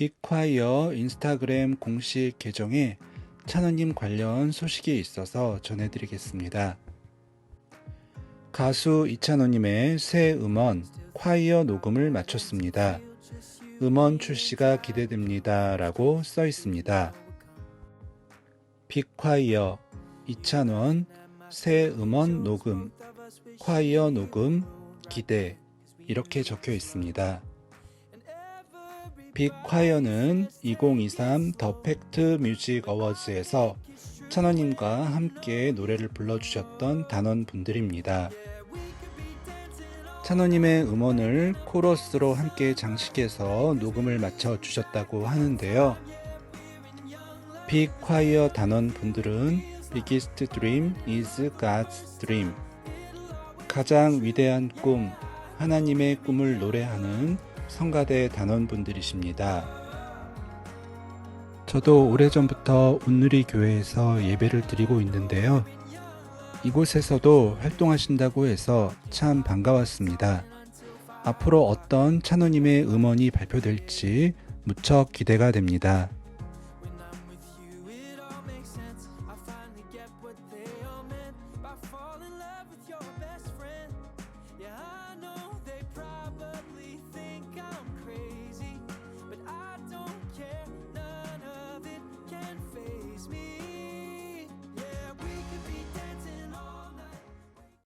빅콰이어 인스타그램 공식 계정에 찬호님 관련 소식이 있어서 전해드리겠습니다. 가수 이찬호님의 새 음원 콰이어 녹음을 마쳤습니다. 음원 출시가 기대됩니다. 라고 써 있습니다. 빅콰이어 이찬원 새 음원 녹음 콰이어 녹음 기대 이렇게 적혀 있습니다. 빅콰이어는 2023 더 팩트 뮤직 어워즈에서 찬원님과 함께 노래를 불러주셨던 단원 분들입니다. 찬호님의 음원을 코러스로 함께 장식해서 녹음을 마쳐 주셨다고 하는데요. 빅콰이어 단원 분들은 Biggest Dream is God's Dream 가장 위대한 꿈, 하나님의 꿈을 노래하는 성가대 단원분들이십니다. 저도 오래전부터 온누리 교회에서 예배를 드리고 있는데요. 이곳에서도 활동하신다고 해서 참 반가웠습니다. 앞으로 어떤 찬호님의 음원이 발표될지 무척 기대가 됩니다.